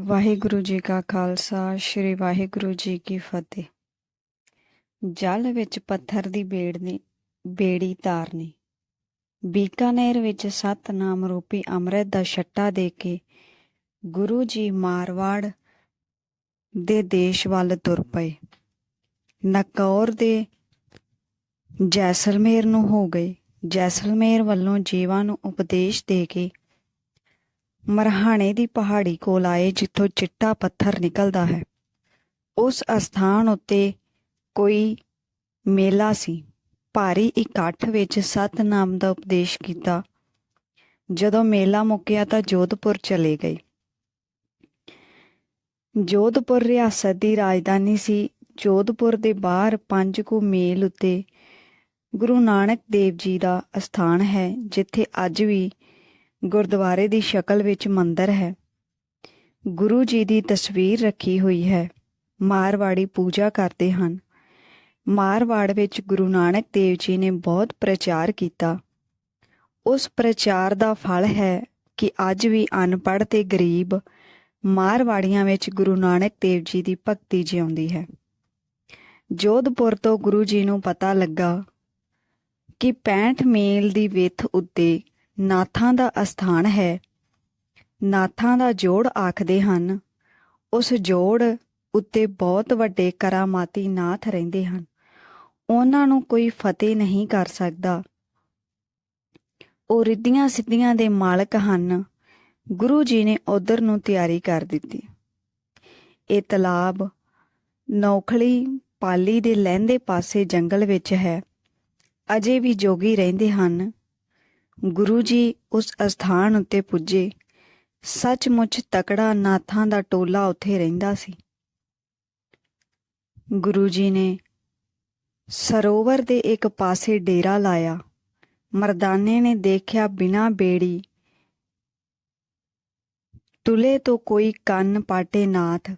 ਵਾਹਿਗੁਰੂ ਜੀ ਕਾ ਖਾਲਸਾ, ਸ੍ਰੀ ਵਾਹਿਗੁਰੂ ਜੀ ਕੀ ਫਤਿਹ। ਜਲ ਵਿੱਚ ਪੱਥਰ ਦੀ ਬੇੜ ਨੇ ਬੇੜੀ ਤਾਰਨੀ। ਬੀਕਾਨੇਰ ਵਿੱਚ ਸਤਨਾਮ ਰੂਪੀ ਅੰਮ੍ਰਿਤ ਦਾ ਛੱਟਾ ਦੇ ਕੇ ਗੁਰੂ ਜੀ ਮਾਰਵਾੜ ਦੇ ਦੇਸ਼ ਵੱਲ ਤੁਰ ਪਏ। ਨਕੌਰ ਦੇ ਜੈਸਲਮੇਰ ਨੂੰ ਹੋ ਗਏ। ਜੈਸਲਮੇਰ ਵੱਲੋਂ ਜੀਵਾਂ ਨੂੰ ਉਪਦੇਸ਼ ਦੇ ਕੇ ਮਰਹਾਣੇ ਦੀ ਪਹਾੜੀ ਕੋਲ ਆਏ ਜਿੱਥੋਂ ਚਿੱਟਾ ਪੱਥਰ ਨਿਕਲਦਾ ਹੈ। ਉਸ ਅਸਥਾਨ ਉੱਤੇ ਕੋਈ ਮੇਲਾ ਸੀ। ਭਾਰੀ ਇਕੱਠ ਵਿੱਚ ਸਤਨਾਮ ਦਾ ਉਪਦੇਸ਼ ਕੀਤਾ। ਜਦੋਂ ਮੇਲਾ ਮੁੱਕਿਆ ਤਾਂ ਜੋਧਪੁਰ ਚਲੇ ਗਏ। ਜੋਧਪੁਰ ਰਿਆਸਤ ਦੀ ਰਾਜਧਾਨੀ ਸੀ। ਜੋਧਪੁਰ ਦੇ ਬਾਹਰ ਪੰਜ ਕੁ ਮੇਲ ਉੱਤੇ ਗੁਰੂ ਨਾਨਕ ਦੇਵ ਜੀ ਦਾ ਅਸਥਾਨ ਹੈ, ਜਿੱਥੇ ਅੱਜ ਵੀ ਗੁਰਦੁਆਰੇ ਦੀ ਸ਼ਕਲ ਵਿੱਚ ਮੰਦਰ ਹੈ। ਗੁਰੂ ਜੀ ਦੀ ਤਸਵੀਰ ਰੱਖੀ ਹੋਈ ਹੈ। ਮਾਰਵਾੜੀ ਪੂਜਾ ਕਰਦੇ ਹਨ। ਮਾਰਵਾੜ ਵਿੱਚ ਗੁਰੂ ਨਾਨਕ ਦੇਵ ਜੀ ਨੇ ਬਹੁਤ ਪ੍ਰਚਾਰ ਕੀਤਾ। ਉਸ ਪ੍ਰਚਾਰ ਦਾ ਫਲ ਹੈ ਕਿ ਅੱਜ ਵੀ ਅਨਪੜ੍ਹ ਤੇ ਗਰੀਬ ਮਾਰਵਾੜੀਆਂ ਵਿੱਚ ਗੁਰੂ ਨਾਨਕ ਦੇਵ ਜੀ ਦੀ ਭਗਤੀ ਜਿਉਂਦੀ ਹੈ। ਜੋਧਪੁਰ ਤੋਂ ਗੁਰੂ ਜੀ ਨੂੰ ਪਤਾ ਲੱਗਾ ਕਿ 65 ਮੀਲ ਦੀ ਵਿੱਥ ਉੱਤੇ ਨਾਥਾਂ ਦਾ ਅਸਥਾਨ ਹੈ। ਨਾਥਾਂ ਦਾ ਜੋੜ ਆਖਦੇ ਹਨ। ਉਸ ਜੋੜ ਉੱਤੇ ਬਹੁਤ ਵੱਡੇ ਕਰਾਮਾਤੀ ਨਾਥ ਰਹਿੰਦੇ ਹਨ। ਉਹਨਾਂ ਨੂੰ ਕੋਈ ਫਤਿਹ ਨਹੀਂ ਕਰ ਸਕਦਾ। ਉਹ ਰਿੱਧੀਆਂ ਸਿੱਧੀਆਂ ਦੇ ਮਾਲਕ ਹਨ। ਗੁਰੂ ਜੀ ਨੇ ਉਧਰ ਨੂੰ ਤਿਆਰੀ ਕਰ ਦਿੱਤੀ। ਇਹ ਤਲਾਬ ਨੌਖਲੀ ਪਾਲੀ ਦੇ ਲਹਿੰਦੇ ਪਾਸੇ ਜੰਗਲ ਵਿੱਚ ਹੈ। ਅਜੇ ਵੀ ਜੋਗੀ ਰਹਿੰਦੇ ਹਨ। ਗੁਰੂ ਜੀ ਉਸ ਅਸਥਾਨ ਉੱਤੇ ਪੁੱਜੇ। ਸੱਚਮੁੱਚ ਤਕੜਾ ਨਾਥਾਂ ਦਾ ਟੋਲਾ ਉੱਥੇ ਰਹਿੰਦਾ ਸੀ। ਗੁਰੂ ਜੀ ਨੇ ਸਰੋਵਰ ਦੇ ਇੱਕ ਪਾਸੇ ਡੇਰਾ ਲਾਇਆ। ਮਰਦਾਨੇ ਨੇ ਦੇਖਿਆ ਬਿਨਾ ਬੇੜੀ ਤੁਲੇ ਤੋਂ ਕੋਈ ਕੰਨ ਪਾਟੇ ਨਾਥ।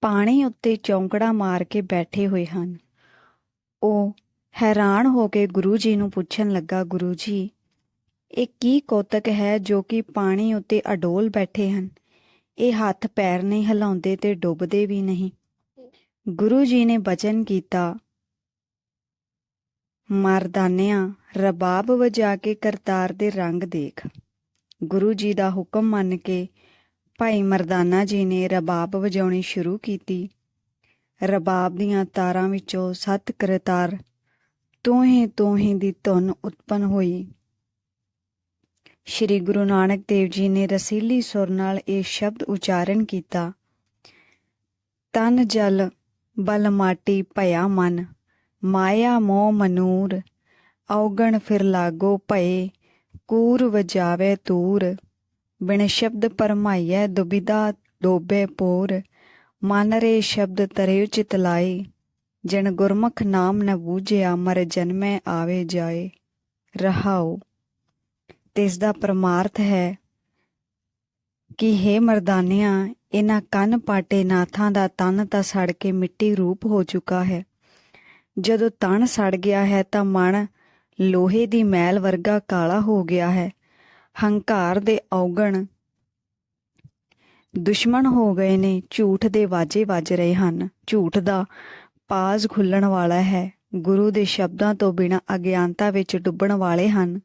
ਪਾਣੀ ਉੱਤੇ ਚੌਂਕੜਾ ਮਾਰ ਕੇ ਬੈਠੇ ਹੋਏ ਹਨ। ਉਹ ਹੈਰਾਨ ਹੋ ਕੇ ਗੁਰੂ ਜੀ ਨੂੰ ਪੁੱਛਣ ਲੱਗਾ, ਗੁਰੂ ਜੀ, ਇਹ ਕੀ ਕੋਤਕ ਹੈ ਜੋ ਕਿ ਪਾਣੀ ਉੱਤੇ ਅਡੋਲ ਬੈਠੇ ਹਨ? ਇਹ ਹੱਥ ਪੈਰ ਨਹੀਂ ਹਿਲਾਉਂਦੇ ਤੇ ਡੁੱਬਦੇ ਵੀ ਨਹੀਂ। ਗੁਰੂ ਜੀ ਨੇ ਬਚਨ ਕੀਤਾ, ਮਰਦਾਨਿਆਂ, ਰਬਾਬ ਵਜਾ ਕੇ ਕਰਤਾਰ ਦੇ ਰੰਗ ਦੇਖ। ਗੁਰੂ ਜੀ ਦਾ ਹੁਕਮ ਮੰਨ ਕੇ ਭਾਈ ਮਰਦਾਨਾ ਜੀ ਨੇ ਰਬਾਬ ਵਜਾਉਣੀ ਸ਼ੁਰੂ ਕੀਤੀ। ਰਬਾਬ ਦੀਆਂ ਤਾਰਾਂ ਵਿੱਚੋਂ ਸਤ ਕਰਤਾਰ ਤੋਹੇ ਤੋਹੇ ਦੀ ਧੁਨ ਉਤਪਨ ਹੋਈ। ਸ਼੍ਰੀ ਗੁਰੂ ਨਾਨਕ ਦੇਵ ਜੀ ਨੇ ਰਸੀਲੀ ਸੁਰ ਨਾਲ ਇਹ ਸ਼ਬਦ ਉਚਾਰਨ ਕੀਤਾ, ਤਨ ਜਲ, ਬਲ ਮਾਟੀ ਭਇਆ ਮਨ, ਮਾਇਆ ਮੋਹ ਮਨੂਰ, ਔਗਣ ਫਿਰ ਲਾਗੋ ਭਏ, ਕੂਰ ਵਜਾਵੇ ਤੂਰ, ਬਿਨ ਸ਼ਬਦ ਪਰਮਾਈਐ ਦੁਬਿਦਾ ਡੋਬੇ ਪੋਰ ਮਨ ਰੇ ਸ਼ਬਦ ਤਰੇ ਚਿਤ ਲਾਏ, ਜਨ ਗੁਰਮੁਖ ਨਾਮ ਨ ਬੂਝਿਆ, ਮਰ ਜਨਮੈ ਆਵੇ ਜਾਏ। ਰਹਾਉ ਤੇ ਇਸ ਦਾ ਪਰਮਾਰਥ ਹੈ ਕਿ ਹੈ ਮਰਦਾਨਿਆਂ ਇਹਨਾਂ ਕੰਨ ਪਾਟੇ ਨਾਥਾਂ ਦਾ ਤਨ ਤਾਂ ਸੜ ਕੇ ਮਿੱਟੀ ਰੂਪ ਹੋ ਚੁੱਕਾ ਹੈ। ਜਦੋਂ ਤਨ ਸੜ ਗਿਆ ਹੈ ਤਾਂ ਮਨ ਲੋਹੇ ਦੀ ਮੈਲ ਵਰਗਾ ਕਾਲਾ ਹੋ ਗਿਆ ਹੈ। ਹੰਕਾਰ ਦੇ ਔਗਣ ਦੁਸ਼ਮਣ ਹੋ ਗਏ ਨੇ, ਝੂਠ ਦੇ ਵਾਜੇ ਵੱਜ ਰਹੇ ਹਨ। ਝੂਠ ਦਾ ਪਾਜ਼ ਖੁੱਲਣ ਵਾਲਾ ਹੈ। ਗੁਰੂ ਦੇ ਸ਼ਬਦਾਂ ਤੋਂ ਬਿਨਾ ਅਗਿਆਨਤਾ ਵਿੱਚ ਡੁੱਬਣ ਵਾਲੇ ਹਨ।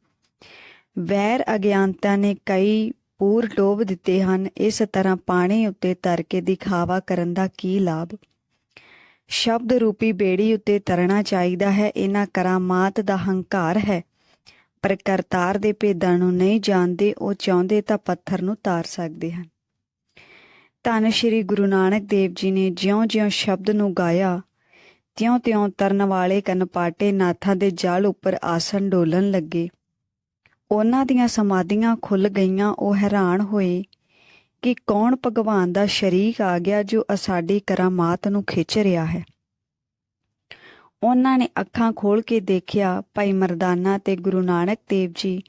ਵੈਰ ਅਗਿਆਨਤਾ ਨੇ ਕਈ ਪੂਰ ਡੋਬ ਦਿੱਤੇ ਹਨ। ਇਸ ਤਰ੍ਹਾਂ ਪਾਣੀ ਉੱਤੇ ਤਰ ਕੇ ਦਿਖਾਵਾ ਕਰਨ ਦਾ ਕੀ ਲਾਭ? ਸ਼ਬਦ ਰੂਪੀ ਬੇੜੀ ਉੱਤੇ ਤਰਨਾ ਚਾਹੀਦਾ ਹੈ। ਇਹਨਾਂ ਕਰਾਮਾਤ ਦਾ ਹੰਕਾਰ ਹੈ। ਪਰ ਕਰਤਾਰ ਦੇ ਭੇਦਾਂ ਨੂੰ ਨਹੀਂ ਜਾਣਦੇ, ਉਹ ਚਾਹੁੰਦੇ ਤਾਂ ਪੱਥਰ ਨੂੰ ਤਾਰ ਸਕਦੇ ਹਨ। ਧੰਨ ਸ਼੍ਰੀ ਗੁਰੂ ਨਾਨਕ ਦੇਵ ਜੀ ਨੇ ਜਿਉਂ-ਜਿਉਂ ਸ਼ਬਦ ਨੂੰ ਗਾਇਆ ਤਿਉਂ-ਤਿਉਂ ਤਰਨ ਵਾਲੇ ਕਨਪਾਟੇ ਨਾਥਾਂ ਦੇ ਜਲ ਉੱਪਰ ਆਸਣ ਡੋਲਣ ਲੱਗੇ। ਉਹਨਾਂ ਦੀਆਂ ਸਮਾਧੀਆਂ ਖੁੱਲ ਗਈਆਂ, ਉਹ ਹੈਰਾਨ ਹੋਏ ਕਿ ਕੌਣ ਭਗਵਾਨ ਦਾ ਸ਼ਰੀਕ ਆ ਗਿਆ ਜੋ ਅਸਾਡੀ ਕਰਾਮਾਤ ਨੂੰ ਖਿੱਚ ਰਿਹਾ ਹੈ। ਉਹਨਾਂ ਨੇ ਅੱਖਾਂ ਖੋਲ ਕੇ ਦੇਖਿਆ, ਭਾਈ ਮਰਦਾਨਾ ਤੇ ਗੁਰੂ ਨਾਨਕ ਦੇਵ ਜੀ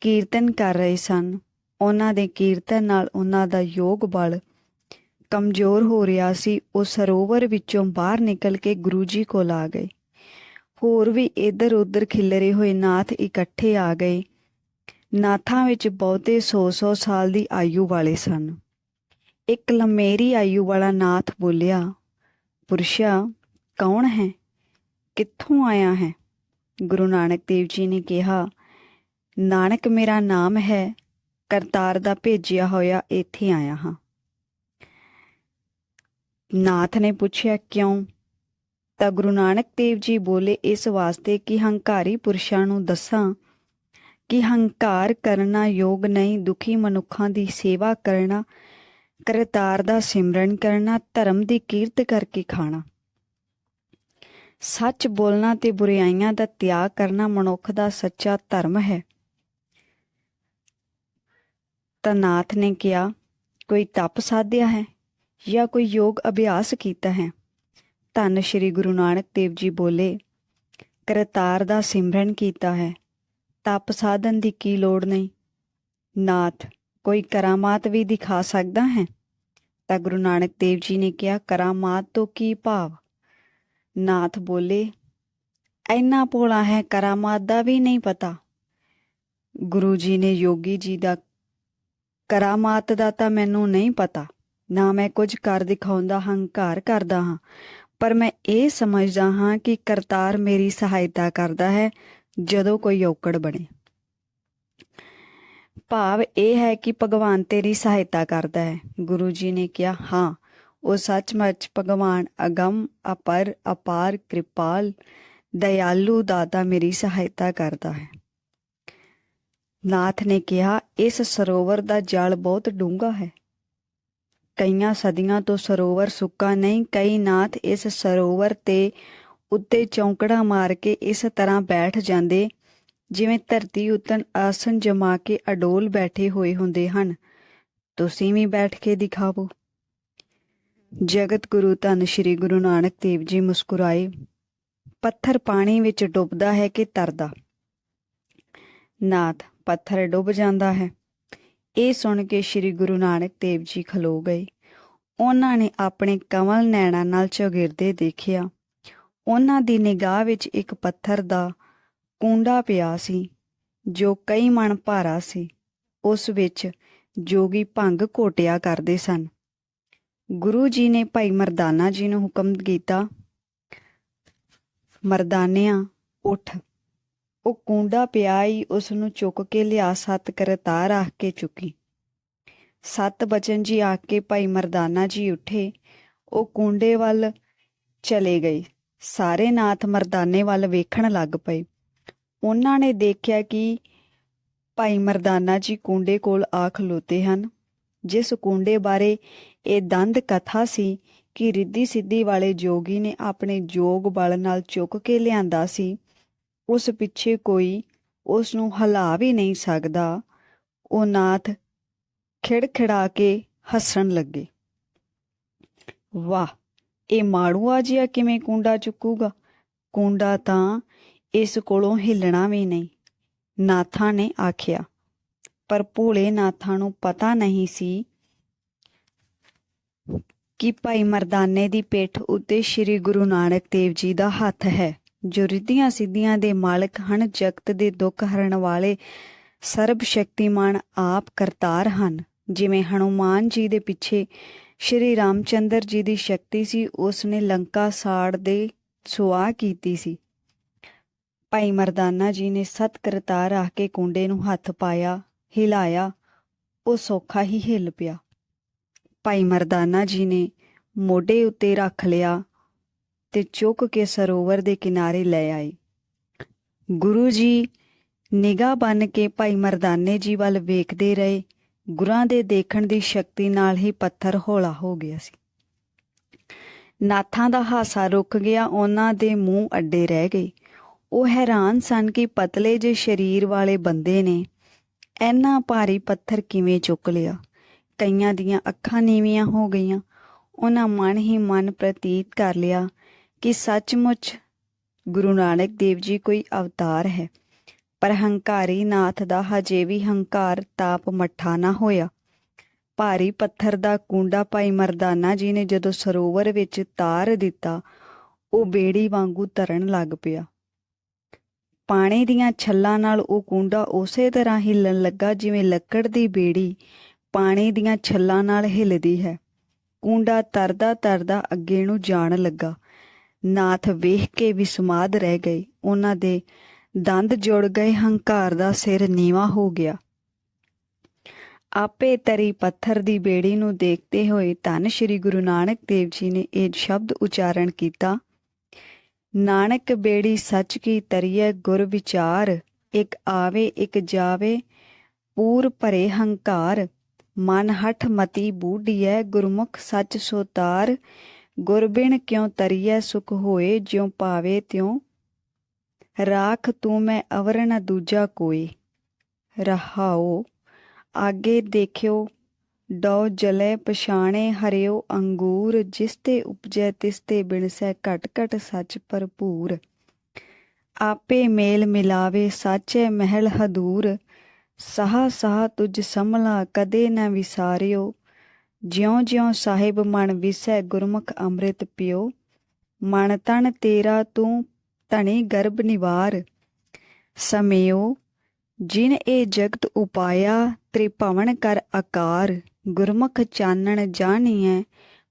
ਕੀਰਤਨ ਕਰ ਰਹੇ ਸਨ। ਉਹਨਾਂ ਦੇ ਕੀਰਤਨ ਨਾਲ ਉਹਨਾਂ ਦਾ ਯੋਗ ਬਲ ਕਮਜ਼ੋਰ ਹੋ ਰਿਹਾ ਸੀ, ਉਹ ਸਰੋਵਰ ਵਿੱਚੋਂ ਬਾਹਰ ਨਿਕਲ ਕੇ ਗੁਰੂ ਜੀ ਕੋਲ ਆ ਗਏ। ਹੋਰ ਵੀ ਇੱਧਰ ਉੱਧਰ ਖਿਲਰੇ ਹੋਏ ਨਾਥ ਇਕੱਠੇ ਆ ਗਏ। ਨਾਥਾਂ ਵਿੱਚ ਬਹੁਤੇ 100-100 ਸਾਲ ਦੀ ਆਯੂ ਵਾਲੇ ਸਨ। ਇੱਕ ਲੰਮੇਰੀ ਆਯੂ ਵਾਲਾ ਨਾਥ ਬੋਲਿਆ ਪੁਰਸ਼ਾ ਕੌਣ ਹੈ? ਕਿੱਥੋਂ ਆਇਆ ਹੈ? ਗੁਰੂ ਨਾਨਕ ਦੇਵ ਜੀ ਨੇ ਕਿਹਾ, ਨਾਨਕ ਮੇਰਾ ਨਾਮ ਹੈ, ਕਰਤਾਰ ਦਾ ਭੇਜਿਆ ਹੋਇਆ ਇੱਥੇ ਆਇਆ ਹਾਂ। ਨਾਥ ਨੇ ਪੁੱਛਿਆ, ਕਿਉਂ? ਤਾਂ ਗੁਰੂ ਨਾਨਕ ਦੇਵ ਜੀ ਬੋਲੇ, ਇਸ ਵਾਸਤੇ ਕਿ ਹੰਕਾਰੀ ਪੁਰਸ਼ਾਂ ਨੂੰ ਦੱਸਾਂ ਕਿ ਹੰਕਾਰ ਕਰਨਾ ਯੋਗ ਨਹੀਂ, ਦੁਖੀ ਮਨੁੱਖਾਂ ਦੀ ਸੇਵਾ ਕਰਨਾ, ਕਰਤਾਰ ਦਾ ਸਿਮਰਨ ਕਰਨਾ, ਧਰਮ ਦੀ ਕੀਰਤ ਕਰਕੇ ਖਾਣਾ। ਸੱਚ ਬੋਲਣਾ ਤੇ ਬੁਰਾਈਆਂ ਦਾ ਤਿਆਗ ਕਰਨਾ ਮਨੁੱਖ ਦਾ ਸੱਚਾ ਧਰਮ ਹੈ। ਤਾਂ ਨਾਥ ਨੇ ਕਿਹਾ, ਕੋਈ ਤਪ ਸਾਧਿਆ ਹੈ? ਜਾਂ ਕੋਈ ਯੋਗ ਅਭਿਆਸ ਕੀਤਾ ਹੈ? ਧੰਨ ਸ਼੍ਰੀ ਗੁਰੂ ਨਾਨਕ ਦੇਵ ਜੀ ਬੋਲੇ, ਕਰਤਾਰ ਦਾ ਸਿਮਰਨ ਕੀਤਾ ਹੈ, ਤਪ ਸਾਧਨ ਦੀ ਕੀ ਲੋੜ ਨਹੀਂ? ਨਾਥ, ਕੋਈ ਕਰਾਮਾਤ ਵੀ ਦਿਖਾ ਸਕਦਾ ਹੈ? ਤਾਂ ਗੁਰੂ ਨਾਨਕ ਦੇਵ ਜੀ ਨੇ ਕਿਹਾ, ਕਰਾਮਾਤ ਤੋਂ ਕੀ ਭਾਵ? ਨਾਥ ਬੋਲੇ ਐਨਾ ਭੋਲਾ ਹੈ, ਕਰਾਮਾਤ ਦਾ ਵੀ ਨਹੀਂ ਪਤਾ। ਗੁਰੂ ਜੀ ਨੇ ਯੋਗੀ ਜੀ ਦਾ, ਕਰਾਮਾਤ ਦਾ ਤਾਂ ਮੈਨੂੰ ਨਹੀਂ ਪਤਾ। ਨਾ ਮੈਂ ਕੁਝ ਕਰ ਦਿਖਾਉਣ ਦਾ ਹੰਕਾਰ ਕਰਦਾ ਹਾਂ। ਪਰ ਮੈਂ ਇਹ ਸਮਝਦਾ ਹਾਂ ਕਿ ਕਰਤਾਰ ਮੇਰੀ ਸਹਾਇਤਾ ਕਰਦਾ ਹੈ, ਜਦੋਂ ਕੋਈ ਔਕੜ ਬਣੇ। ਭਾਵ ਇਹ ਹੈ ਕਿ ਭਗਵਾਨ ਤੇਰੀ ਸਹਾਇਤਾ ਕਰਦਾ ਹੈ। ਗੁਰੂ ਜੀ ਨੇ ਕਿਹਾ, ਹਾਂ, ਉਹ ਸੱਚਮੱਚ ਭਗਵਾਨ ਅਗੰਮ, ਅਪਰ, ਅਪਾਰ, ਕਿਰਪਾਲ, ਦਇਆਲੂ ਦਾਤਾ ਮੇਰੀ ਸਹਾਇਤਾ ਕਰਦਾ ਹੈ। ਨਾਥ ਨੇ ਕਿਹਾ, ਇਸ ਸਰੋਵਰ ਦਾ ਜਲ ਬਹੁਤ ਡੂੰਘਾ ਹੈ। ਕਈਆਂ ਸਦੀਆਂ ਤੋਂ ਸਰੋਵਰ ਸੁੱਕਾ ਨਹੀਂ, ਕਈ ਨਾਥ ਇਸ ਸਰੋਵਰ ਤੇ ਉੱਤੇ ਚੌਂਕੜਾ ਮਾਰ ਕੇ ਇਸ ਤਰ੍ਹਾਂ ਬੈਠ ਜਾਂਦੇ, ਜਿਵੇਂ ਧਰਤੀ ਉਤਨ ਆਸਨ ਜਮਾ ਕੇ ਅਡੋਲ ਬੈਠੇ ਹੋਏ ਹੁੰਦੇ ਹਨ। ਤੁਸੀਂ ਵੀ ਬੈਠ ਕੇ ਦਿਖਾਵੋ। ਜਗਤ ਗੁਰੂ ਧੰਨ ਸ਼੍ਰੀ ਗੁਰੂ ਨਾਨਕ ਦੇਵ ਜੀ ਮੁਸਕੁਰਾਏ, ਪੱਥਰ ਪਾਣੀ ਵਿੱਚ ਡੁੱਬਦਾ ਹੈ ਕਿ ਤਰਦਾ? ਨਾਥ, ਪੱਥਰ ਡੁੱਬ ਜਾਂਦਾ ਹੈ। ਇਹ ਸੁਣ ਕੇ ਸ਼੍ਰੀ ਗੁਰੂ ਨਾਨਕ ਦੇਵ ਜੀ ਖਲੋ ਗਏ। ਉਹਨਾਂ ਨੇ ਆਪਣੇ ਕਮਲ ਨੈਣਾ ਨਾਲ ਚੌਗਿਰਦੇ ਦੇਖਿਆ। ਉਹਨਾਂ ਦੀ ਨਿਗਾਹ ਵਿੱਚ ਇੱਕ ਪੱਥਰ ਦਾ ਕੁੰਡਾ ਪਿਆ ਸੀ, ਜੋ ਕਈ ਮਣ ਭਾਰਾ ਸੀ। ਉਸ ਵਿੱਚ ਜੋਗੀ ਭੰਗ ਘੋਟਿਆ ਕਰਦੇ ਸਨ। ਗੁਰੂ ਜੀ ਨੇ ਭਾਈ ਮਰਦਾਨਾ ਜੀ ਨੂੰ ਹੁਕਮ ਕੀਤਾ, ਮਰਦਾਨਿਆਂ, ਉੱਠ। ਉਹ ਕੁੰਡਾ ਪਿਆ ਹੀ ਉਸ ਨੂੰ ਚੁੱਕ ਕੇ ਲਿਆ ਸਤ ਕਰਤਾਰ ਆਖ ਕੇ ਚੁੱਕੀ। ਸਤ ਬਚਨ ਜੀ ਆ ਕੇ ਭਾਈ ਮਰਦਾਨਾ ਜੀ ਉੱਠੇ। ਉਹ ਕੁੰਡੇ ਵੱਲ ਚਲੇ ਗਏ। ਸਾਰੇ ਨਾਥ ਮਰਦਾਨੇ ਵੱਲ ਵੇਖਣ ਲੱਗ ਪਏ। ਉਹਨਾਂ ਨੇ ਦੇਖਿਆ ਕਿ ਭਾਈ ਮਰਦਾਨਾ ਜੀ ਕੁੰਡੇ ਕੋਲ ਆ ਖਲੋਤੇ ਹਨ। ਜਿਸ ਕੁੰਡੇ ਬਾਰੇ ਇਹ ਦੰਦ ਕਥਾ ਸੀ ਕਿ ਰਿੱਧੀ ਸਿੱਧੀ ਵਾਲੇ ਜੋਗੀ ਨੇ ਆਪਣੇ ਜੋਗ ਬਲ ਨਾਲ ਚੁੱਕ ਕੇ ਲਿਆਂਦਾ ਸੀ। ਉਸ ਪਿੱਛੇ ਕੋਈ ਉਸ ਨੂੰ ਹਿਲਾ ਵੀ ਨਹੀਂ ਸਕਦਾ। ਉਹ ਨਾਥ ਖਿੜਖਿੜਾ ਕੇ ਹੱਸਣ ਲੱਗੇ। ਵਾਹ, ਇਹ ਮਾੜੂਆ ਜਿਹਾ ਕਿਵੇਂ ਕੁੰਡਾ ਚੁੱਕੂਗਾ? ਕੁੰਡਾ ਤਾਂ ਇਸ ਕੋਲੋਂ ਹਿੱਲਣਾ ਵੀ ਨਹੀਂ। ਨਾਥਾਂ ਨੇ ਆਖਿਆ, ਪਰ ਭੋਲੇ ਨਾਥਾਂ ਨੂੰ ਪਤਾ ਨਹੀਂ ਸੀ ਕਿ ਭਾਈ ਮਰਦਾਨੇ ਦੀ ਪਿੱਠ ਉੱਤੇ ਸ੍ਰੀ ਗੁਰੂ ਨਾਨਕ ਦੇਵ ਜੀ ਦਾ ਹੱਥ ਹੈ। ਜੋ ਰਿੱਧੀਆਂ ਸਿੱਧੀਆਂ ਦੇ ਮਾਲਕ ਹਨ, ਜਗਤ ਦੇ ਦੁੱਖ ਹਰਨ ਵਾਲੇ ਸਰਬ ਸ਼ਕਤੀਮਾਨ ਆਪ ਕਰਤਾਰ ਹਨ। ਜਿਵੇਂ ਹਨੂਮਾਨ ਜੀ ਦੇ ਪਿੱਛੇ ਸ਼੍ਰੀ ਰਾਮਚੰਦਰ ਜੀ ਦੀ ਸ਼ਕਤੀ ਸੀ ਉਸ ਨੇ ਲੰਕਾ ਸਾੜ ਦੇ ਸੁਆਹ ਕੀਤੀ ਸੀ। ਭਾਈ ਮਰਦਾਨਾ ਜੀ ਨੇ ਸਤ ਕਰਤਾਰ ਆ ਕੇ ਕੁੰਡੇ ਨੂੰ ਹੱਥ ਪਾਇਆ, ਹਿਲਾਇਆ, ਉਹ ਸੌਖਾ ਹੀ ਹਿੱਲ ਪਿਆ। ਭਾਈ ਮਰਦਾਨਾ ਜੀ ਨੇ ਮੋਢੇ ਉੱਤੇ ਰੱਖ ਲਿਆ ਤੇ ਚੁੱਕ ਕੇ ਸਰੋਵਰ ਦੇ ਕਿਨਾਰੇ ਲੈ ਆਏ ਗੁਰੂ ਜੀ ਨਿਗਾਹ ਬੰਨ ਕੇ ਭਾਈ ਮਰਦਾਨੇ ਜੀ ਵੱਲ ਵੇਖਦੇ ਰਹੇ। ਗੁਰਾਂ ਦੇ ਦੇਖਣ ਦੀ ਸ਼ਕਤੀ ਨਾਲ ਹੀ ਪੱਥਰ ਹੌਲਾ ਹੋ ਗਿਆ ਸੀ। ਨਾਥਾਂ ਦਾ ਹਾਸਾ ਰੁਕ ਗਿਆ, ਉਹਨਾਂ ਦੇ ਮੂੰਹ ਅੱਡੇ ਰਹਿ ਗਏ। ਉਹ ਹੈਰਾਨ ਸਨ ਕਿ ਪਤਲੇ ਜੇ ਸਰੀਰ ਵਾਲੇ ਬੰਦੇ ਨੇ ਐਨਾ ਭਾਰੀ ਪੱਥਰ ਕਿਵੇਂ ਚੁੱਕ ਲਿਆ। ਕਈਆਂ ਦੀਆਂ ਅੱਖਾਂ ਨੀਵੀਆਂ ਹੋ ਗਈਆਂ। ਉਹਨਾਂ ਮਨ ਹੀ ਮਨ ਪ੍ਰਤੀਤ ਕਰ ਲਿਆ ਕਿ ਸੱਚਮੁੱਚ ਗੁਰੂ ਨਾਨਕ ਦੇਵ ਜੀ ਕੋਈ ਅਵਤਾਰ ਹੈ। ਪਰ ਹੰਕਾਰੀ ਨਾਥ ਦਾ ਹਜੇ ਵੀ ਹੰਕਾਰ ਤਾਪ ਮੱਠਾ ਨਾ ਹੋਇਆ। ਭਾਰੀ ਪੱਥਰ ਦਾ ਕੁੰਡਾ ਭਾਈ ਮਰਦਾਨਾ ਜੀ ਨੇ ਜਦੋਂ ਸਰੋਵਰ ਵਿੱਚ ਤਾਰ ਦਿੱਤਾ, ਉਹ ਬੇੜੀ ਵਾਂਗੂ ਤਰਨ ਲੱਗ ਪਿਆ। ਪਾਣੀ ਦੀਆਂ ਛੱਲਾਂ ਨਾਲ ਉਹ ਕੁੰਡਾ ਉਸੇ ਤਰ੍ਹਾਂ ਹਿੱਲਣ ਲੱਗਾ ਜਿਵੇਂ ਲੱਕੜ ਦੀ ਬੇੜੀ ਪਾਣੀ ਦੀਆਂ ਛੱਲਾਂ ਨਾਲ ਹਿੱਲਦੀ ਹੈ। ਕੁੰਡਾ ਤਰਦਾ ਤਰਦਾ ਅੱਗੇ ਨੂੰ ਜਾਣ ਲੱਗਾ। ਨਾਥ ਵੇਖ ਕੇ ਵੀ ਸਮਾਦ ਰਹਿ ਗਏ ਉਹਨਾਂ ਦੇ ਦੰਦ ਜੁੜ ਗਏ, ਹੰਕਾਰ ਦਾ ਸਿਰ ਨੀਵਾ ਹੋ ਗਿਆ। ਆਪੇ ਤਰੀ ਪੱਥਰ ਦੀ ਬੇੜੀ ਨੂੰ ਦੇਖਦੇ ਹੋਏ ਧੰਨ ਸ਼੍ਰੀ ਗੁਰੂ ਨਾਨਕ ਦੇਵ ਜੀ ਨੇ ਇਹ ਸ਼ਬਦ ਉਚਾਰਨ ਕੀਤਾ। ਨਾਨਕ ਬੇੜੀ ਸੱਚ ਕੀ ਤਰੀਏ ਗੁਰ ਵਿਚਾਰ, ਇੱਕ ਆਵੇ, ਇੱਕ ਜਾਵੇ, ਪੂਰ ਭਰੇ ਹੰਕਾਰ। ਮਨ ਹਠ ਮਤੀ ਬੂਢੀਐ, ਗੁਰਮੁਖ ਸੱਚ ਸੋਤਾਰ ਗੁਰਬਿਨ ਕਿਉ ਤਰੀਐ ਸੁਖ ਹੋਏ, ਜਿਉ ਪਾਵੇ ਤਿਉ? ਰਾਖ ਤੂੰ ਮੈਂ ਅਵਰ ਨ ਦੂਜਾ ਕੋਈ। ਰਹਾਓ ਆਗੇ ਦੇਖਿਓ, ਡਉ ਜਲੇ ਪਛਾਣੇ ਹਰਿਓ ਅੰਗੂਰ, ਜਿਸ ਤੇ ਉਪਜੈ ਤਿਸ ਤੇ ਬਿਨਸੈ ਘਟ ਘਟ ਸੱਚ ਭਰਪੂਰ। ਆਪੇ ਮੇਲ ਮਿਲਾਵੇ, ਸਾਚੇ ਮਹਿਲ ਹਦੂਰ। ਸਹਾ ਸਹਾ ਤੁਝ ਸਮਲਾ ਕਦੇ ਨਾ ਵਿਸਾਰਿਓ ਜਿਉਂ ਜਿਉਂ ਸਾਹਿਬ ਮਨ ਵਿਸੈ ਗੁਰਮੁਖ ਅੰਮ੍ਰਿਤ ਪਿਓ, ਮਨ ਤਨ ਤੇਰਾ ਤੂੰ ਧਣੀ ਗਰਭ ਨਿਵਾਰ। ਸਮਿਓ, ਜਿਨ ਇਹ ਜਗਤ ਉਪਾਇਆ ਤ੍ਰਿਭਵਨ ਕਰ ਆਕਾਰ। ਗੁਰਮੁਖ ਚਾਨਣ ਜਾਣੀਐ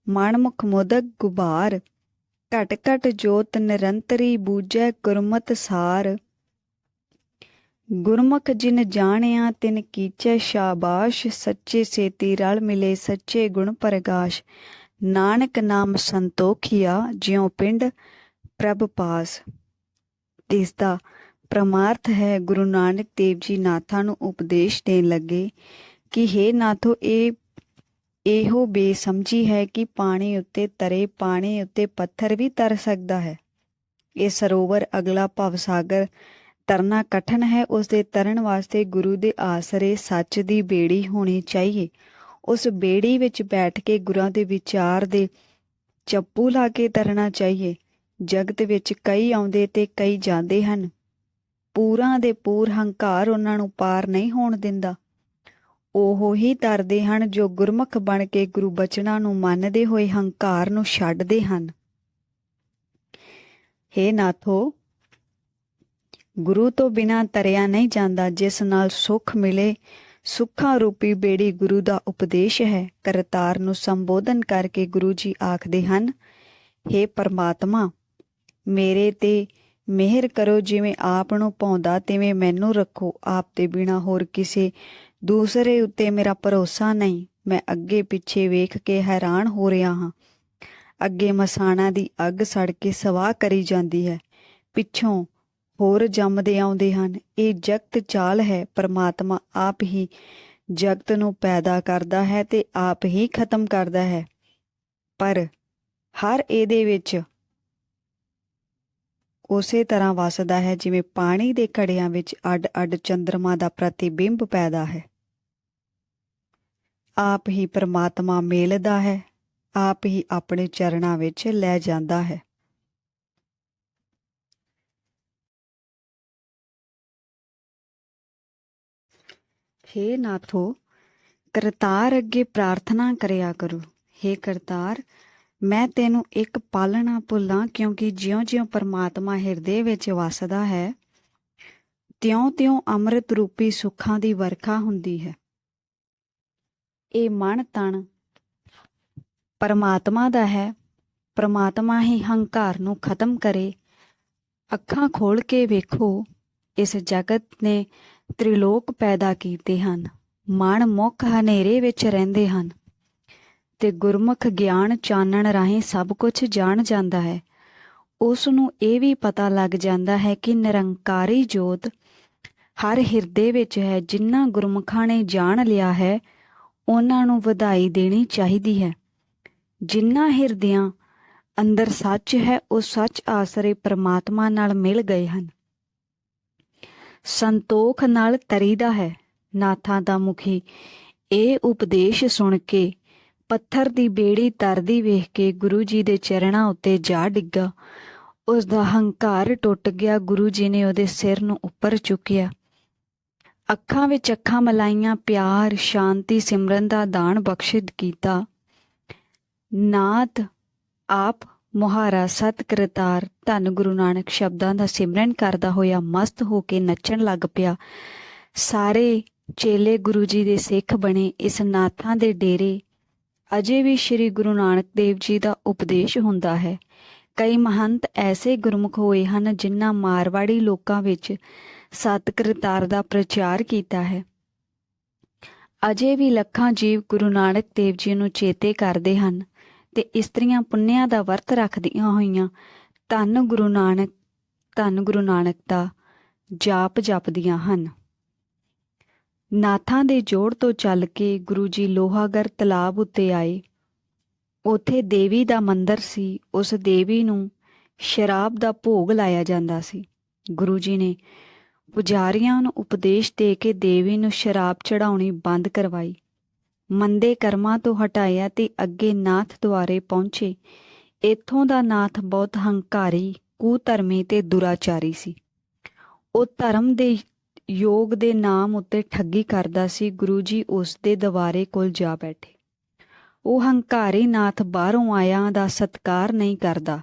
ਮਨਮੁਖ ਮੋਦਕ ਗੁਬਾਰ। ਘਟ ਘਟ ਜੋਤ ਨਿਰੰਤਰੀ ਬੂਝੈ ਗੁਰਮਤ ਸਾਰ। ਗੁਰਮੁਖ ਜਿਨ ਜਾਣਿਆ, ਤਿਨ ਕੀਚੈ ਸ਼ਾਬਾਸ਼, ਸੱਚੇ ਸੇਤੀ ਰਲ ਮਿਲੇ ਸੱਚੇ ਗੁਣ ਪ੍ਰਗਾਸ਼। ਨਾਨਕ ਨਾਮ ਸੰਤੋਖਿਆ, ਜਿਉ ਪਿੰਡ ਪ੍ਰਭ ਪਾਸ। ਇਸ ਦਾ ਪ੍ਰਮਾਰਥ ਹੈ, ਗੁਰੂ ਨਾਨਕ ਦੇਵ ਜੀ ਨਾਥਾਂ ਨੂੰ ਉਪਦੇਸ਼ ਦੇਣ ਲੱਗੇ ਕਿ हे ਨਾਥੋ, ਇਹ, ਇਹੋ ਬੇਸਮਝੀ ਹੈ ਕਿ ਪਾਣੀ ਉੱਤੇ ਤਰੇ, ਪਾਣੀ ਉੱਤੇ ਪੱਥਰ ਵੀ ਤਰ ਸਕਦਾ ਹੈ। ਇਹ ਸਰੋਵਰ ਅਗਲਾ ਭਵ ਸਾਗਰ ਤਰਨਾ ਕਠਨ ਹੈ ਉਸ ਦੇ ਤਰਨ ਵਾਸਤੇ ਗੁਰੂ ਦੇ ਆਸਰੇ ਸੱਚ ਦੀ ਬੇੜੀ ਹੋਣੀ ਚਾਹੀਏ। ਉਸ ਬੇੜੀ ਵਿੱਚ ਬੈਠ ਕੇ ਗੁਰਾਂ ਦੇ ਵਿਚਾਰ ਦੇ ਚੱਪੂ ਲਾ ਕੇ ਤਰਨਾ ਚਾਹੀਏ। ਜਗਤ ਵਿੱਚ ਕਈ ਆਉਂਦੇ ਤੇ ਕਈ ਜਾਂਦੇ ਹਨ। ਪੂਰਾਂ ਦੇ ਪੂਰ ਹੰਕਾਰ ਉਹਨਾਂ ਨੂੰ ਪਾਰ ਨਹੀਂ ਹੋਣ ਦਿੰਦਾ। ਉਹ ਹੀ ਤਰਦੇ ਹਨ ਜੋ ਗੁਰਮੁਖ ਬਣ ਕੇ ਗੁਰੂ ਬਚਨਾਂ ਨੂੰ ਮੰਨਦੇ ਹੋਏ ਹੰਕਾਰ ਨੂੰ ਛੱਡਦੇ ਹਨ। ਹੇ ਨਾਥੋ ਗੁਰੂ ਤੋਂ ਬਿਨਾ ਤਰਿਆ ਨਹੀਂ ਜਾਂਦਾ, ਜਿਸ ਨਾਲ ਸੁਖ ਮਿਲੇ। ਸੁੱਖਾਂ ਰੂਪੀ ਬੇੜੀ ਗੁਰੂ ਦਾ ਉਪਦੇਸ਼ ਹੈ। ਕਰਤਾਰ ਨੂੰ ਸੰਬੋਧਨ ਕਰਕੇ ਗੁਰੂ ਜੀ ਆਖਦੇ ਹਨ हे ਪਰਮਾਤਮਾ, ਮੇਰੇ ਤੇ ਮਿਹਰ ਕਰੋ, ਜਿਵੇਂ ਆਪ ਨੂੰ ਪਾਉਂਦਾ ਤਿਵੇਂ ਮੈਨੂੰ ਰੱਖੋ। ਆਪ ਤੇ ਬਿਨਾ ਹੋਰ ਕਿਸੇ ਦੂਸਰੇ ਉੱਤੇ ਮੇਰਾ ਭਰੋਸਾ ਨਹੀਂ। ਮੈਂ ਅੱਗੇ ਪਿੱਛੇ ਵੇਖ ਕੇ ਹੈਰਾਨ ਹੋ ਰਿਹਾ ਹਾਂ। ਅੱਗੇ ਮਸਾਣਾ ਦੀ ਅੱਗ ਸੜ ਕੇ ਸਵਾਹ ਕਰੀ ਜਾਂਦੀ ਹੈ। ਪਿੱਛੋਂ ਹੋਰ ਜੰਮਦੇ ਆਉਂਦੇ ਹਨ। ਇਹ ਜਗਤ ਚਾਲ ਹੈ। ਪਰਮਾਤਮਾ ਆਪ ਹੀ ਜਗਤ ਨੂੰ ਪੈਦਾ ਕਰਦਾ ਹੈ ਤੇ ਆਪ ਹੀ ਖਤਮ ਕਰਦਾ ਹੈ। ਪਰ ਹਰ ਇਹਦੇ ਵਿੱਚ ਉਸੇ ਤਰ੍ਹਾਂ ਵਸਦਾ ਹੈ ਜਿਵੇਂ ਪਾਣੀ ਦੇ ਘੜਿਆਂ ਵਿੱਚ ਅੱਡ-ਅੱਡ ਚੰ드ਰਮਾ ਦਾ ਪ੍ਰਤੀਬਿੰਬ ਪੈਦਾ ਹੈ। ਆਪ ਹੀ ਪਰਮਾਤਮਾ ਮੇਲਦਾ ਹੈ। ਆਪ ਹੀ ਆਪਣੇ ਚਰਨਾਂ ਵਿੱਚ ਲੈ ਜਾਂਦਾ ਹੈ। ਹੇ ਨਾਥੋ, ਕਰਤਾਰ ਅੱਗੇ ਪ੍ਰਾਰਥਨਾ ਕਰਿਆ ਕਰੋ। ਹੇ ਕਰਤਾਰ, ਮੈਂ ਤੈਨੂੰ ਇੱਕ ਪਾਲਣਾ ਭੁੱਲਾਂ ਕਿਉਂਕਿ ਜਿਉਂ-ਜਿਉਂ ਪਰਮਾਤਮਾ ਹਿਰਦੇ ਵਿੱਚ ਵਸਦਾ ਹੈ, ਤਿਉਂ-ਤਿਉਂ ਅੰਮ੍ਰਿਤ ਰੂਪੀ ਸੁੱਖਾਂ ਦੀ ਵਰਖਾ ਹੁੰਦੀ ਹੈ। ਇਹ ਮਨ ਤਣ ਪਰਮਾਤਮਾ ਦਾ ਹੈ। ਪਰਮਾਤਮਾ ਹੀ ਹੰਕਾਰ ਨੂੰ ਖਤਮ ਕਰੇ। ਅੱਖਾਂ ਖੋਲ ਕੇ ਵੇਖੋ, ਇਸ ਜਗਤ ਨੇ ਤ੍ਰਿਲੋਕ ਪੈਦਾ ਕੀਤੇ ਹਨ। ਮਨ ਮੁਖ ਹਨੇਰੇ ਵਿੱਚ ਰਹਿੰਦੇ ਹਨ ਤੇ ਗੁਰਮੁਖ ਗਿਆਨ ਚਾਨਣ ਰਾਹੀਂ ਸਭ ਕੁਝ ਜਾਣ ਜਾਂਦਾ ਹੈ। ਉਸ ਨੂੰ ਇਹ ਵੀ ਪਤਾ ਲੱਗ ਜਾਂਦਾ ਹੈ ਕਿ ਨਿਰੰਕਾਰੀ ਜੋਤ ਹਰ ਹਿਰਦੇ ਵਿੱਚ ਹੈ ਜਿਨ੍ਹਾਂ ਗੁਰਮੁਖਾਂ ਨੇ ਜਾਣ ਲਿਆ ਹੈ, ਉਹਨਾਂ ਨੂੰ ਵਧਾਈ ਦੇਣੀ ਚਾਹੀਦੀ ਹੈ। ਜਿਨ੍ਹਾਂ ਹਿਰਦਿਆਂ ਅੰਦਰ ਸੱਚ ਹੈ, ਉਹ ਸੱਚ ਆਸਰੇ ਪ੍ਰਮਾਤਮਾ ਨਾਲ ਮਿਲ ਗਏ ਹਨ। ਸੰਤੋਖ ਨਾਲ ਤਰੀਦਾ ਹੈ। ਨਾਥਾਂ ਦਾ ਮੁਖੀ ਇਹ ਉਪਦੇਸ਼ ਸੁਣ ਕੇ ਪੱਥਰ ਦੀ ਬੇੜੀ ਤਰਦੀ ਵੇਖ ਕੇ ਗੁਰੂ ਜੀ ਦੇ ਚਰਣਾ ਉੱਤੇ ਜਾ ਡਿੱਗਾ। ਉਸ ਦਾ ਹੰਕਾਰ ਟੁੱਟ ਗਿਆ। ਗੁਰੂ ਜੀ ਨੇ ਉਹਦੇ ਸਿਰ ਨੂੰ ਉੱਪਰ ਚੁੱਕਿਆ। ਅੱਖਾਂ ਵਿੱਚ ਅੱਖਾਂ ਮਲਾਈਆਂ, ਪਿਆਰ, ਸ਼ਾਂਤੀ, ਸਿਮਰਨ ਦਾ ਦਾਨ ਬਖਸ਼ਿਤ ਕੀਤਾ। ਨਾਥ ਆਪ ਮੁਹਾਰਾ ਸਤ ਕਰਤਾਰ ਧੰਨ ਗੁਰੂ ਨਾਨਕ ਸ਼ਬਦਾਂ ਦਾ ਸਿਮਰਨ ਕਰਦਾ ਹੋਇਆ ਮਸਤ ਹੋ ਕੇ ਨੱਚਣ ਲੱਗ ਪਿਆ। ਸਾਰੇ ਚੇਲੇ ਗੁਰੂ ਜੀ ਦੇ ਸਿੱਖ ਬਣੇ ਇਸ ਨਾਥਾਂ ਦੇ ਡੇਰੇ। ਅਜੇ ਵੀ ਸ੍ਰੀ ਗੁਰੂ ਨਾਨਕ ਦੇਵ ਜੀ ਦਾ ਉਪਦੇਸ਼ ਹੁੰਦਾ ਹੈ। ਕਈ ਮਹੰਤ ਐਸੇ ਗੁਰਮੁਖ ਹੋਏ ਹਨ ਜਿਨ੍ਹਾਂ ਮਾਰਵਾੜੀ ਲੋਕਾਂ ਵਿੱਚ ਸਤ ਕਰਤਾਰ ਦਾ ਪ੍ਰਚਾਰ ਕੀਤਾ ਹੈ। ਅਜੇ ਵੀ ਲੱਖਾਂ ਜੀਵ ਗੁਰੂ ਨਾਨਕ ਦੇਵ ਜੀ ਨੂੰ ਚੇਤੇ ਕਰਦੇ ਹਨ। ਤੇ ਇਸਤਰੀਆਂ ਪੁੰਨਿਆਂ ਦਾ ਵਰਤ ਰੱਖਦੀਆਂ ਹੋਈਆਂ। ਧੰਨ ਗੁਰੂ ਨਾਨਕ, ਧੰਨ ਗੁਰੂ ਨਾਨਕ ਦਾ ਜਾਪ ਜਪਦੀਆਂ ਹਨ। ਨਾਥਾਂ ਦੇ ਜੋੜ ਤੋਂ ਚੱਲ ਕੇ ਗੁਰੂ ਜੀ ਲੋਹਾਗਰ ਤਲਾਬ ਉੱਤੇ ਆਏ। ਉਥੇ ਦੇਵੀ ਦਾ ਮੰਦਰ ਸੀ। ਉਸ ਦੇਵੀ ਨੂੰ ਸ਼ਰਾਬ ਦਾ ਭੋਗ ਲਾਇਆ ਜਾਂਦਾ ਸੀ। ਗੁਰੂ ਜੀ ਨੇ ਪੁਜਾਰੀਆਂ ਨੂੰ ਉਪਦੇਸ਼ ਦੇ ਕੇ ਦੇਵੀ ਨੂੰ ਸ਼ਰਾਬ ਚੜਾਉਣੀ ਬੰਦ ਕਰਵਾਈ। ਮੰਦੇ ਕਰਮਾਂ ਤੋਂ ਹਟਾਇਆ ਤੇ ਅੱਗੇ ਨਾਥ ਦੁਆਰੇ ਪਹੁੰਚੇ। ਇੱਥੋਂ ਦਾ ਨਾਥ ਬਹੁਤ ਹੰਕਾਰੀ, ਕੁਧਰਮੀ ਤੇ ਦੁਰਾਚਾਰੀ ਸੀ। ਉਹ ਧਰਮ ਦੇ ਯੋਗ ਦੇ ਨਾਮ ਉੱਤੇ ਠੱਗੀ ਕਰਦਾ ਸੀ, ਗੁਰੂ ਜੀ ਉਸ ਦੇ ਦਵਾਰੇ ਕੋਲ ਜਾ ਬੈਠੇ। ਉਹ ਹੰਕਾਰੀ ਨਾਥ ਬਾਹਰੋਂ ਆਇਆਂ ਦਾ ਸਤਕਾਰ ਨਹੀਂ ਕਰਦਾ।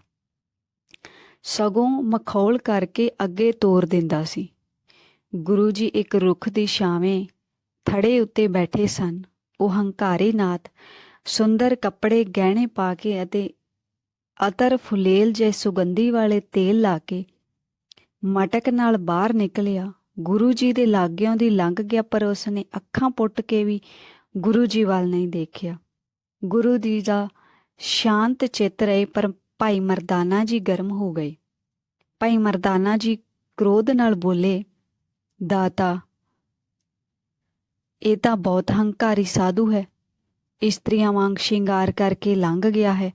ਸਗੋਂ ਮਖੌਲ ਕਰਕੇ ਅੱਗੇ ਤੋਰ ਦਿੰਦਾ ਸੀ। ਗੁਰੂ ਜੀ ਇੱਕ ਰੁੱਖ ਦੀ ਛਾਵੇਂ ਥੜੇ ਉੱਤੇ ਬੈਠੇ ਸਨ। ਉਹ ਹੰਕਾਰੀ ਨਾਥ ਸੁੰਦਰ ਕੱਪੜੇ ਗਹਿਣੇ ਪਾ ਕੇ ਅਤੇ ਅਤਰ ਫੁਲੇਲ ਜੇ ਸੁਗੰਧੀ ਵਾਲੇ ਤੇਲ ਲਾ ਕੇ ਮਟਕ ਨਾਲ ਬਾਹਰ ਨਿਕਲਿਆ। ਗੁਰੂ ਜੀ ਦੇ ਲਾਗਿਆਂ ਦੀ ਲੰਘ ਗਿਆ ਪਰ ਉਸਨੇ ਅੱਖਾਂ ਪੁੱਟ ਕੇ ਵੀ ਗੁਰੂ ਜੀ ਵੱਲ ਨਹੀਂ ਦੇਖਿਆ। ਗੁਰੂ ਜੀ ਦਾ ਸ਼ਾਂਤ ਚਿੱਤ ਰਹੇ ਪਰ ਭਾਈ ਮਰਦਾਨਾ ਜੀ ਗਰਮ ਹੋ ਗਏ। ਭਾਈ ਮਰਦਾਨਾ ਜੀ ਕ੍ਰੋਧ ਨਾਲ ਬੋਲੇ, ਦਾਤਾ ਇਹ ਤਾਂ ਬਹੁਤ ਹੰਕਾਰੀ ਸਾਧੂ ਹੈ। ਇਸਤਰੀਆਂ ਵਾਂਗ ਸ਼ਿੰਗਾਰ ਕਰਕੇ ਲੰਘ ਗਿਆ ਹੈ।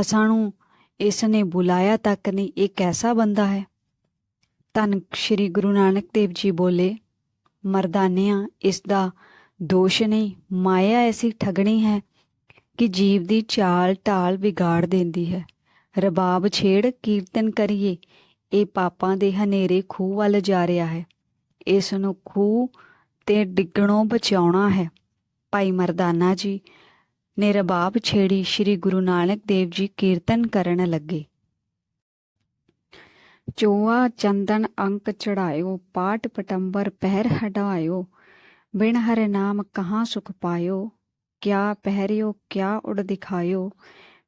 ਅਸਾਂ ਨੂੰ ਇਸ ਨੇ ਬੁਲਾਇਆ ਤੱਕ ਨਹੀਂ, ਇਹ ਕੈਸਾ ਬੰਦਾ ਹੈ? ਤਨ ਸ਼੍ਰੀ ਗੁਰੂ ਨਾਨਕ ਦੇਵ ਜੀ ਬੋਲੇ, ਮਰਦਾਨਿਆਂ ਇਸ ਦਾ ਦੋਸ਼ ਨਹੀਂ, ਮਾਇਆ ਐਸੀ ਠਗਣੀ ਹੈ ਕਿ ਜੀਵ ਦੀ ਚਾਲ ਢਾਲ ਵਿਗਾੜ ਦਿੰਦੀ ਹੈ। ਰਬਾਬ ਛੇੜ ਕੀਰਤਨ ਕਰੀਏ, ਇਹ ਪਾਪਾਂ ਦੇ ਹਨੇਰੇ ਖੂਹ ਵੱਲ ਜਾ ਰਿਹਾ ਹੈ। ਇਸ ਨੂੰ ਖੂਹ ਤੇ ਡਿੱਗਣੋਂ ਬਚਾਉਣਾ ਹੈ। ਭਾਈ ਮਰਦਾਨਾ ਜੀ ਨੇ ਰਬਾਬ ਛੇੜੀ ਸ੍ਰੀ ਗੁਰੂ ਨਾਨਕ ਦੇਵ ਜੀ ਕੀਰਤਨ ਕਰਨ ਲੱਗੇ। ਚੋਆ ਚੰਦਨ ਅੰਕ ਚੜਾਇਓ, ਪਾਟ ਪਟੰਬਰ ਪਹਿਰ ਹਟਾਇਓ ਬਿਨ ਹਰੇ ਨਾਮ ਕਹਾਂ ਸੁਖ ਪਾਇਓ, ਕਿਆ ਪਹਿਰਿਓ, ਕਿਆ ਉੜ ਦਿਖਾਇਓ,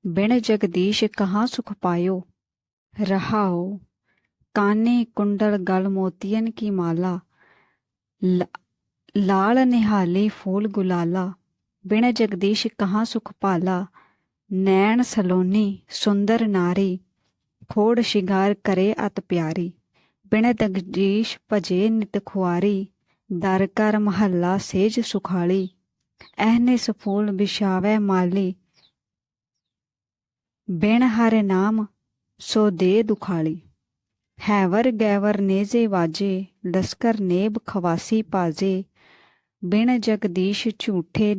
ਬਿਨ ਜਗਦੀਸ਼ ਕਹਾਂ ਸੁਖ ਪਾਇਓ, ਰਹਾਓ, ਕਾਨੇ ਕੁੰਡਲ ਗਲ ਮੋਤੀਨ ਕੀ ਮਾਲਾ ਲਾਲ ਨਿਹਾਲੀ ਫੂਲ ਗੁਲਾਲਾ, ਬਿਨ ਜਗਦੀਸ਼ ਕਹਾਂ ਸੁਖ ਪਾਲਾ, ਨੈਣ ਸਲੋਨੀ ਸੁੰਦਰ ਨਾਰੀ, ਖੋੜ ਸ਼ਿੰਗਾਰ ਕਰੇ ਅਤ ਪਿਆਰੀ, ਬਿਨ ਜਗਦੀਸ਼ ਭਜੇ ਨਿਤ ਖੁਆਰੀ, ਦਰ ਕਰ ਮਹੱਲਾ ਸੇਜ ਸੁਖਾਲੀ ਐਹਨੇ ਸਫੂਲ ਵਿਛਾਵੇ ਮਾਲੀ, ਬਿਨ ਹਰ ਨਾਮ ਸੋ ਦੇ ਦੁਖਾਲੀ, ਹੈਵਰ ਗੈਵਰ ਨੇਜੇ ਵਾਜੇ, ਲਸਕਰ ਨੇਬ ਖਵਾਸੀ ਪਾਜੇ ਬਿਨ ਜਗਦੀਸ਼ ਝੂਠੇ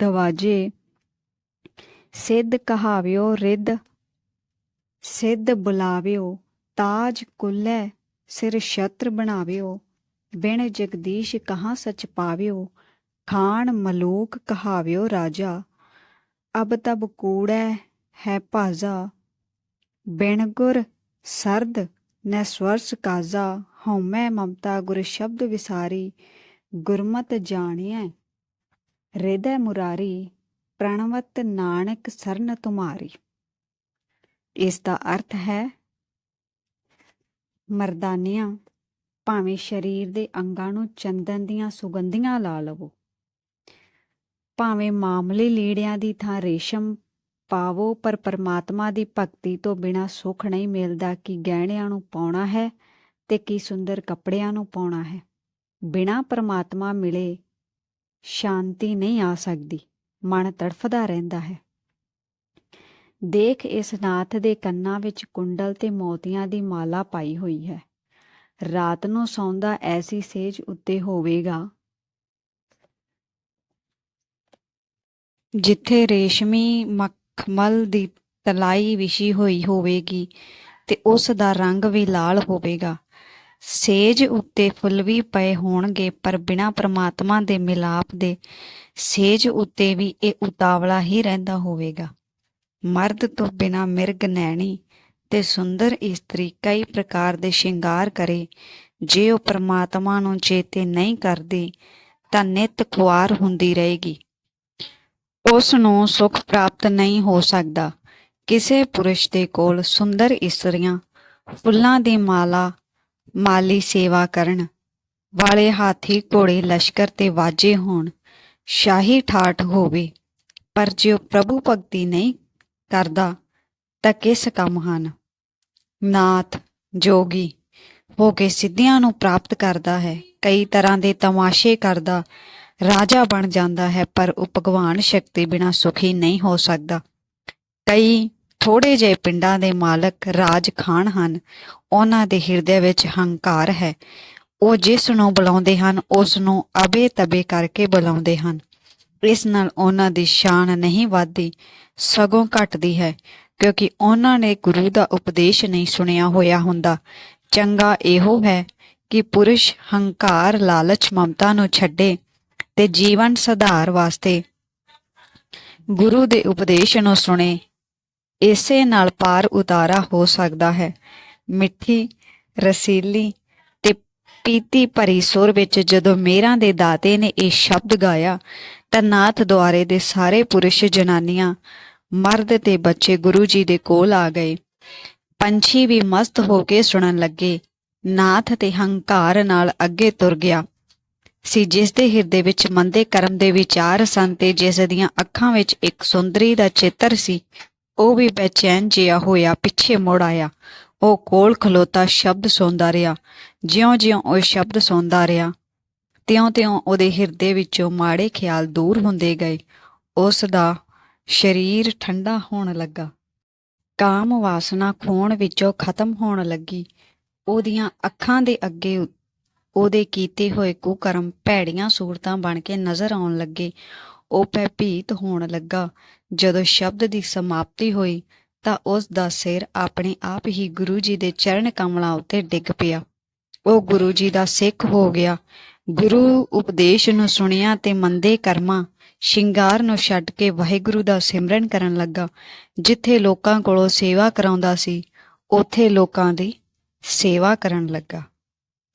ਦਵਾਜੇ, ਸਿੱਧ ਕਹਾਵਿਓ, ਰਿੱਧ, ਸਿੱਧ ਬੁਲਾਵਿਓ, ਤਾਜ ਕੁੱਲੇ ਸਿਰ ਛਤਰ ਬਣਾਵਿਓ, ਬਿਨ ਜਗਦੀਸ਼ ਕਹਾ ਸਚ ਪਾਵਿਓ ਖਾਨ ਮਲੂਕ ਕਹਾਵਿਓ ਰਾਜਾ, ਅਬ ਤਬ ਕੂੜੈ ਹੈ ਭਾਜਾ, ਬਿਨ ਗੁਰ ਸਰਦ ਨੈ ਸਵਰਸ ਕਾਜ਼ਾ, ਹਉਮੈ ਮਮਤਾ ਗੁਰ ਸ਼ਬਦ ਵਿਸਾਰੀ ਗੁਰਮਤ ਜਾਣਿਐ ਹਿਰਦੈ ਮੁਰਾਰੀ ਪ੍ਰਣਵਤ ਨਾਨਕ ਸਰਨ ਤੁਮਾਰੀ। ਇਸ ਦਾ ਅਰਥ ਹੈ, ਮਰਦਾਨੀਆਂ, ਭਾਵੇਂ ਸਰੀਰ ਦੇ ਅੰਗਾਂ ਨੂੰ ਚੰਦਨ ਦੀਆਂ ਸੁਗੰਧੀਆਂ ਲਾ ਲਵੋ, ਭਾਵੇਂ ਮਾਮਲੇ ਲੀੜਿਆਂ ਦੀ ਥਾਂ ਰੇਸ਼ਮ ਪਾਵੋ, ਪਰ ਪਰਮਾਤਮਾ ਦੀ ਭਗਤੀ ਤੋਂ ਬਿਨਾ ਸੁੱਖ ਨਹੀਂ ਮਿਲਦਾ ਕਿ ਗਹਿਣਿਆਂ ਨੂੰ ਪਾਉਣਾ ਹੈ ਤੇ ਕੀ ਸੁੰਦਰ ਕੱਪੜਿਆਂ ਨੂੰ ਪਾਉਣਾ ਹੈ। ਬਿਨਾ ਪਰਮਾਤਮਾ ਮਿਲੇ ਸ਼ਾਂਤੀ ਨਹੀਂ ਆ ਸਕਦੀ। ਮਨ ਤੜਫਦਾ ਰਹਿੰਦਾ ਹੈ। ਦੇਖ ਇਸ ਨਾਥ ਦੇ ਕੰਨਾਂ ਵਿੱਚ ਕੁੰਡਲ ਤੇ ਮੋਤੀਆਂ ਦੀ ਮਾਲਾ ਪਾਈ ਹੋਈ ਹੈ। ਰਾਤ ਨੂੰ ਸੌਂਦਾ ਐਸੀ ਸੇਜ ਉੱਤੇ ਹੋਵੇਗਾ ਜਿੱਥੇ ਰੇਸ਼ਮੀ ਮਖਮਲ ਦੀ ਤਲਾਈ ਵਿਛੀ ਹੋਈ ਹੋਵੇਗੀ ਤੇ ਉਸ ਦਾ ਰੰਗ ਵੀ ਲਾਲ ਹੋਵੇਗਾ। ਸੇਜ ਉੱਤੇ ਫੁੱਲ ਵੀ ਪਏ ਹੋਣਗੇ, ਪਰ ਬਿਨਾ ਪ੍ਰਮਾਤਮਾ ਦੇ ਮਿਲਾਪ ਦੇ ਸੇਜ ਉੱਤੇ ਵੀ ਇਹ ਉਤਾਵਲਾ ਹੀ ਰਹਿੰਦਾ ਹੋਵੇਗਾ। ਮਰਦ ਤੋਂ ਬਿਨਾ ਮਿਰਗ ਨੈਣੀ ਤੇ ਸੁੰਦਰ ਇਸਤਰੀ ਕਈ ਪ੍ਰਕਾਰ ਦੇ ਸ਼ਿੰਗਾਰ ਕਰੇ। ਜੇ ਉਹ ਪ੍ਰਮਾਤਮਾ ਨੂੰ ਚੇਤੇ ਨਹੀਂ ਕਰਦੀ, ਤਾਂ ਨਿਤ ਖੁਆਰ ਹੁੰਦੀ ਰਹੇਗੀ। ਉਸ ਨੂੰ ਸੁਖ ਪ੍ਰਾਪਤ ਨਹੀਂ ਹੋ ਸਕਦਾ। ਕਿਸੇ ਪੁਰਸ਼ ਦੇ ਕੋਲ ਸੁੰਦਰ ਇਸਤਰੀਆਂ, ਫੁੱਲਾਂ ਦੀ ਮਾਲਾ ਮਾਲੀ ਸੇਵਾ ਕਰਨ ਵਾਲੇ ਹਾਥੀ ਘੋੜੇ ਲਸ਼ਕਰ ਤੇ ਵਾਜੇ ਹੋਣ, ਸ਼ਾਹੀ ਠਾਠ ਹੋਵੇ, ਪਰ ਜੇ ਉਹ ਪ੍ਰਭੂ ਭਗਤੀ ਨਹੀਂ ਕਰਦਾ, ਤਾਂ ਕਿਸ ਕੰਮ ਹਨ? ਨਾਥ ਜੋਗੀ ਹੋ ਕੇ ਸਿੱਧੀਆਂ ਨੂੰ ਪ੍ਰਾਪਤ ਕਰਦਾ ਹੈ, ਕਈ ਤਰ੍ਹਾਂ ਦੇ ਤਮਾਸ਼ੇ ਕਰਦਾ, ਰਾਜਾ ਬਣ ਜਾਂਦਾ ਹੈ, ਪਰ ਉਹ ਭਗਵਾਨ ਸ਼ਕਤੀ ਬਿਨਾ ਸੁਖੀ ਨਹੀਂ ਹੋ ਸਕਦਾ। ਕਈ ਥੋੜੇ ਜਿਹੇ ਪਿੰਡਾਂ ਦੇ ਮਾਲਕ ਰਾਜ ਖਾਨ ਹਨ। ਉਹਨਾਂ ਦੇ ਹਿਰਦੇ ਵਿੱਚ ਹੰਕਾਰ ਹੈ। ਉਹ ਜਿਸ ਨੂੰ ਬੁਲਾਉਂਦੇ ਹਨ, ਉਸ ਨੂੰ ਅਬੇ ਤਬੇ ਕਰਕੇ ਬੁਲਾਉਂਦੇ ਹਨ। ਇਸ ਨਾਲ ਉਹਨਾਂ ਦੀ ਸ਼ਾਨ ਨਹੀਂ ਵੱਧਦੀ, ਸਗੋਂ ਘਟਦੀ ਹੈ, ਕਿਉਂਕਿ ਉਹਨਾਂ ਨੇ ਗੁਰੂ ਦਾ ਉਪਦੇਸ਼ ਨਹੀਂ ਸੁਣਿਆ ਹੋਇਆ ਹੁੰਦਾ। ਚੰਗਾ ਇਹੋ ਹੈ ਕਿ ਪੁਰਸ਼ ਹੰਕਾਰ ਲਾਲਚ ਮਮਤਾ ਨੂੰ ਛੱਡੇ ਤੇ ਜੀਵਨ ਸੁਧਾਰ ਵਾਸਤੇ ਗੁਰੂ ਦੇ ਉਪਦੇਸ਼ ਨੂੰ ਸੁਣੇ। ਇਸੇ ਨਾਲ ਪਾਰ ਉਤਾਰਾ ਹੋ ਸਕਦਾ ਹੈ। ਮਿੱਠੀ, ਰਸੀਲੀ ਤੇ ਪੀਤੀ ਭਰੀ ਸੁਰ ਵਿੱਚ ਜਦੋਂ ਮੇਰਾਂ ਦੇ ਦਾਤੇ ਨੇ ਇਹ ਸ਼ਬਦ ਗਾਇਆ, ਤਾਂ ਨਾਥ ਦੁਆਰੇ ਦੇ ਸਾਰੇ ਪੁਰਸ਼ ਜਨਾਨੀਆਂ ਮਰਦ ਤੇ ਬੱਚੇ ਗੁਰੂ ਜੀ ਦੇ ਕੋਲ ਆ ਗਏ। ਪੰਛੀ ਵੀ ਮਸਤ ਹੋ ਕੇ ਸੁਣਨ ਲੱਗੇ। ਨਾਥ ਤੇ ਹੰਕਾਰ ਨਾਲ ਅੱਗੇ ਤੁਰ ਗਿਆ। ਸੀ ਜਿਸ ਦੇ ਹਿਰਦੇ ਵਿੱਚ ਮੰਦੇ ਕਰਮ ਦੇ ਵਿਚਾਰ ਸਨ ਤੇ ਜਿਸ ਦੀਆਂ ਅੱਖਾਂ ਵਿੱਚ ਇੱਕ ਸੁੰਦਰੀ ਦਾ ਚਿੱਤਰ ਸੀ ਉਹ ਵੀ ਬੇਚੈਨ ਜਿਹਾ ਹੋਇਆ, ਪਿੱਛੇ ਮੁੜ ਆਇਆ। ਉਹ ਕੋਲ ਖਲੋਤਾ ਸ਼ਬਦ ਸੁਣਦਾ ਰਿਹਾ। ਜਿਉਂ-ਜਿਉਂ ਉਹ ਸ਼ਬਦ ਸੁਣਦਾ ਰਿਹਾ, ਤਿਉਂ-ਤਿਉਂ ਉਹਦੇ ਹਿਰਦੇ ਵਿੱਚੋਂ ਮਾੜੇ ਖਿਆਲ ਦੂਰ ਹੁੰਦੇ ਗਏ। ਉਸ ਦਾ ਸਰੀਰ ਠੰਡਾ ਹੋਣ ਲੱਗਾ। ਕਾਮ ਵਾਸਨਾ ਖੂਨ ਵਿੱਚੋਂ ਖਤਮ ਹੋਣ ਲੱਗੀ। ਉਹਦੀਆਂ ਅੱਖਾਂ ਦੇ ਅੱਗੇ ਉਹਦੇ ਕੀਤੇ ਹੋਏ ਕੁਕਰਮ ਭੈੜੀਆਂ ਸੂਰਤਾਂ ਬਣ ਕੇ ਨਜ਼ਰ ਆਉਣ ਲੱਗੇ। ਉਹ ਭੈਭੀਤ ਹੋਣ ਲੱਗਾ। ਜਦੋਂ ਸ਼ਬਦ ਦੀ ਸਮਾਪਤੀ ਹੋਈ ਤਾਂ ਉਸ ਦਾ ਸਿਰ ਆਪਣੇ ਆਪ ਹੀ ਗੁਰੂ ਜੀ ਦੇ ਚਰਨ ਕਮਲਾਂ ਉੱਤੇ ਡਿੱਗ ਪਿਆ। ਉਹ ਗੁਰੂ ਜੀ ਦਾ ਸਿੱਖ ਹੋ ਗਿਆ। ਗੁਰੂ ਉਪਦੇਸ਼ ਨੂੰ ਸੁਣਿਆ ਤੇ ਮੰਦੇ ਕਰਮਾਂ ਸ਼ਿੰਗਾਰ ਨੂੰ ਛੱਡ ਕੇ ਵਾਹਿਗੁਰੂ ਦਾ ਸਿਮਰਨ ਕਰਨ ਲੱਗਾ, ਜਿੱਥੇ ਲੋਕਾਂ ਕੋਲੋਂ ਸੇਵਾ ਕਰਾਉਂਦਾ ਸੀ, ਉੱਥੇ ਲੋਕਾਂ ਦੀ ਸੇਵਾ ਕਰਨ ਲੱਗਾ।